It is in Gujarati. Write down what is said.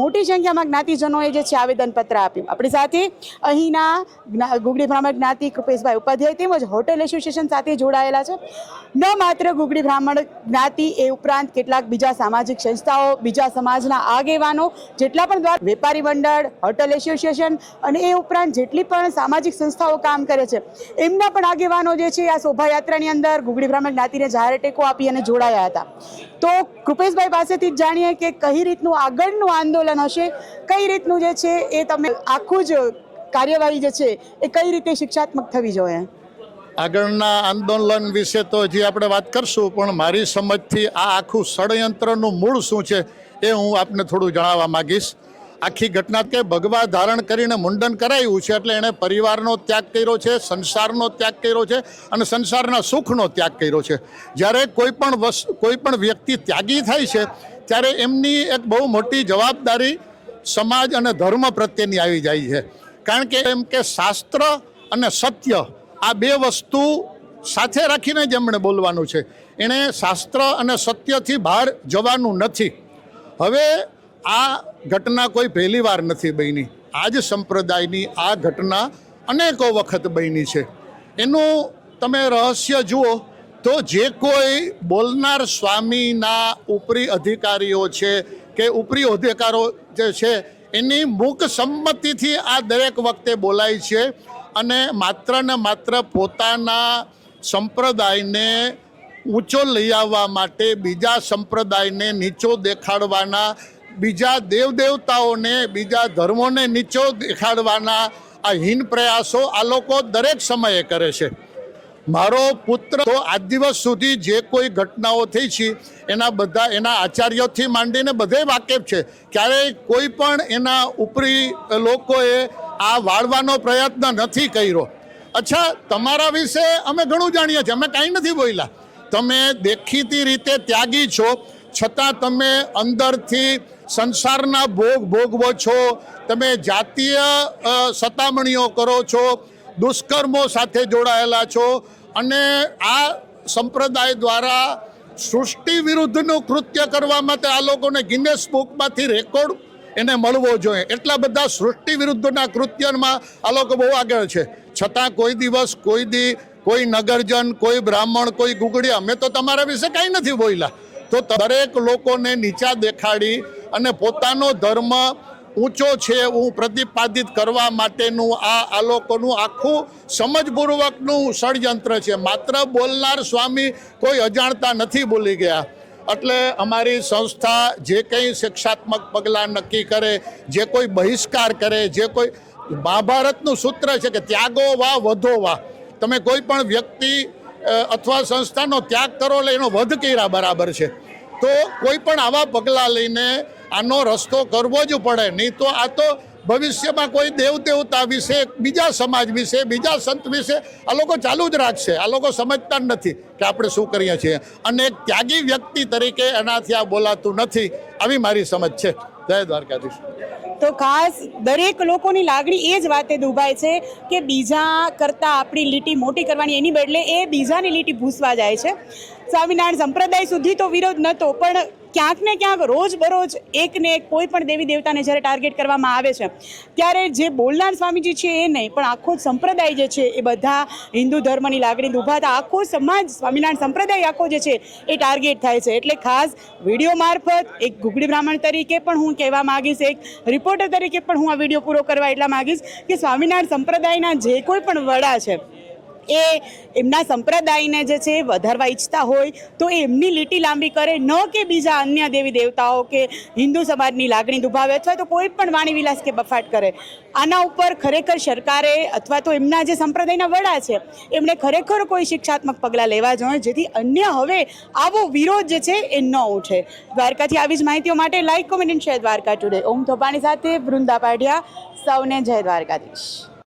મોટી સંખ્યામાં જ્ઞાતિજનોએ જે છે આવેદનપત્ર આપ્યું. આપણી સાથે અહીંના ગુગડી બ્રાહ્મણ જ્ઞાતિ કૃપેશભાઈ ઉપાધ્યાય તેમજ હોટેલ એસોસિએશન સાથે જોડાયેલા છે. ન માત્ર ગુગડી બ્રાહ્મણ જ્ઞાતિ એ ઉપરાંત કેટલાક બીજા સામાજિક સંસ્થાઓ, બીજા સમાજના આગેવાનો, જેટલા પણ દ્વારા, વેપારી મંડળ, હોટેલ એસોસિએશન અને એ ઉપરાંત જેટલી પણ સામાજિક સંસ્થાઓ કામ કરે છે, એમના પણ આગેવાનો જે છે આ શોભાયાત્રાની અંદર ગુગડી બ્રાહ્મણ જ્ઞાતિને જાહેર ટેકો આપી અને જોડાયા હતા. તો કૃપેશભાઈ પાસેથી જ જાણીએ કે કઈ રીતનું આગળનું આંદોલન હશે? કઈ રીતનું જે છે એ તમે આખું જ કાર્યવાહી જે છે એ કઈ રીતે શિક્ષાત્મક થવી જોઈએ? આગળના આંદોલન વિશે તો હજી આપણે વાત કરશું, પણ મારી સમજથી આ આખું ષડયંત્રનું મૂળ શું છે એ હું આપને થોડું જણાવવા માંગીશ. આખી ઘટના કે ભગવા ધારણ કરીને મુંડન કરાયું છે એટલે એણે પરિવારનો ત્યાગ કર્યો છે, સંસારનો ત્યાગ કર્યો છે અને સંસારના સુખનો ત્યાગ કર્યો છે. જ્યારે કોઈ પણ વસ્તુ, કોઈ પણ વ્યક્તિ ત્યાગી થાય છે ત્યારે એમની એક બહુ મોટી જવાબદારી સમાજ અને ધર્મ પ્રત્યેની આવી જાય છે. કારણ કે એમ કે શાસ્ત્ર અને સત્ય આ બે વસ્તુ સાથે રાખીને જ એમણે બોલવાનું છે. એણે શાસ્ત્ર અને સત્યથી બહાર જવાનું નથી. હવે આ ઘટના કોઈ પહેલી વાર નથી બની. આ જ સંપ્રદાયની આ ઘટના અનેકો વખત બની છે. એનું તમે રહસ્ય જુઓ. તો જે કોઈ બોલનાર સ્વામીના ઉપરી અધિકારીઓ છે કે ઉપરી અધિકારો જે છે, એની મૂક સંમતિથી આ દરેક વખતે બોલાય છે અને માત્ર ને માત્ર પોતાના સંપ્રદાયને ઊંચો લઈ આવવા માટે, બીજા સંપ્રદાયને નીચો દેખાડવાના, બીજા દેવદેવતાઓને, બીજા ધર્મોને નીચો દેખાડવાના આ હીન પ્રયાસો આ લોકો દરેક સમયે કરે છે. મારો પુત્ર તો આજ દિવસ સુધી જે કોઈ ઘટનાઓ થઈ છે, એના બધા, એના આચાર્યોથી માંડીને બધે વાકેફ છે. ક્યારેય કોઈ પણ એના ઉપરી લોકોએ આ વાળવાનો પ્રયત્ન નથી કર્યો. અચ્છા, તમારા વિશે અમે ઘણું જાણીએ છીએ. અમે કાંઈ નથી બોલ્યા. તમે દેખીતી રીતે ત્યાગી છો. છતાં તમે અંદરથી સંસારના ભોગ ભોગવો છો. તમે જાતીય સતામણીઓ કરો છો. દુષ્કર્મો સાથે જોડાયેલા છો. અને આ સંપ્રદાય દ્વારા સૃષ્ટિ વિરુદ્ધનું કૃત્ય કરવા માટે આ લોકોને ગિનેસ બુકમાંથી રેકોર્ડ એને મળવો જોઈએ. એટલા બધા સૃષ્ટિ વિરુદ્ધના કૃત્યમાં આ લોકો બહુ આગળ છે. છતાં કોઈ દિવસ, કોઈ દી, કોઈ નગરજન, કોઈ બ્રાહ્મણ, કોઈ ગુગડી અમે તો તમારા વિશે કાંઈ નથી બોલ્યા. તો દરેક લોકોને નીચા દેખાડી અને પોતાનો ધર્મ ઊંચો છે હું પ્રતિપાદિત કરવા માટેનું આ આ લોકોનું આખું સમજપૂર્વકનું ષડયંત્ર છે. માત્ર બોલનાર સ્વામી કોઈ અજાણતા નથી બોલી ગયા. એટલે અમારી સંસ્થા જે કંઈ શિક્ષાત્મક પગલાં નક્કી કરે, જે કોઈ બહિષ્કાર કરે, જે કોઈ મહાભારતનું સૂત્ર છે કે ત્યાગો વા વધો વા. તમે કોઈ પણ વ્યક્તિ અથવા સંસ્થાનો ત્યાગ કરો એટલે એનો વધ કર્યા બરાબર છે. તો કોઈ પણ આવા પગલાં લઈને આનો રસ્તો કરવો જ પડે. નહીં તો આ તો ભવિષ્યમાં કોઈ દેવ દેવતા વિશે, બીજા સમાજ વિશે, બીજા સંત વિશે આ લોકો ચાલુ જ રાખશે. આ લોકો સમજતા નથી કે આપણે શું કરીએ છીએ. અને એક ત્યાગી વ્યક્તિ તરીકે એનાથી આ બોલાતું નથી. આવી મારી સમજ છે. જય દ્વારકાધીશ. તો ખાસ દરેક લોકોની લાગણી એ જ વાતે દુભાય છે કે બીજા કરતાં આપણી લીટી મોટી કરવાની એની બદલે એ બીજાની લીટી ભૂસવા જાય છે. સ્વામિનારાયણ સંપ્રદાય સુધી તો વિરોધ નહોતો, પણ ક્યાંક ને ક્યાંક રોજ બરોજ એક ને એક કોઈ પણ દેવી દેવતાને જ્યારે ટાર્ગેટ કરવામાં આવે છે, ત્યારે જે બોલનાર સ્વામીજી છે એ નહીં, પણ આખો સંપ્રદાય જે છે એ બધા હિન્દુ ધર્મની લાગણી દુભાતા આખો સમાજ સ્વામિનારાયણ સંપ્રદાય આખો જે છે એ ટાર્ગેટ થાય છે. એટલે ખાસ વીડિયો મારફત, એક ઘુગડી બ્રાહ્મણ તરીકે પણ હું કહેવા માંગીશ, એક રિપોર્ટર તરીકે પણ હું આ વીડિયો પૂરો કરવા એટલા માગીશ કે સ્વામિનારાયણ સંપ્રદાયના જે કોઈ પણ વડા છે એ એમના સંપ્રદાયને જે છે વધારવા ઈચ્છતા હોય, તો એ એમની લીટી લાંબી કરે. ન કે બીજા અન્ય દેવી દેવતાઓ કે હિન્દુ સમાજની લાગણી દુભાવે અથવા તો કોઈ પણ વાણી વિલાસ કે બફાટ કરે. આના ઉપર ખરેખર સરકારે અથવા તો એમના જે સંપ્રદાયના વડા છે, એમણે ખરેખર કોઈ શિક્ષાત્મક પગલાં લેવા જોઈએ જેથી અન્ય હવે આવો વિરોધ જે છે એ ન ઉઠે. દ્વારકાથી આવી જ માહિતીઓ માટે like comment and share Dwarka today Om Thopani સાથે વૃંદા પાઢિયા. સૌને જય દ્વારકાધીશ.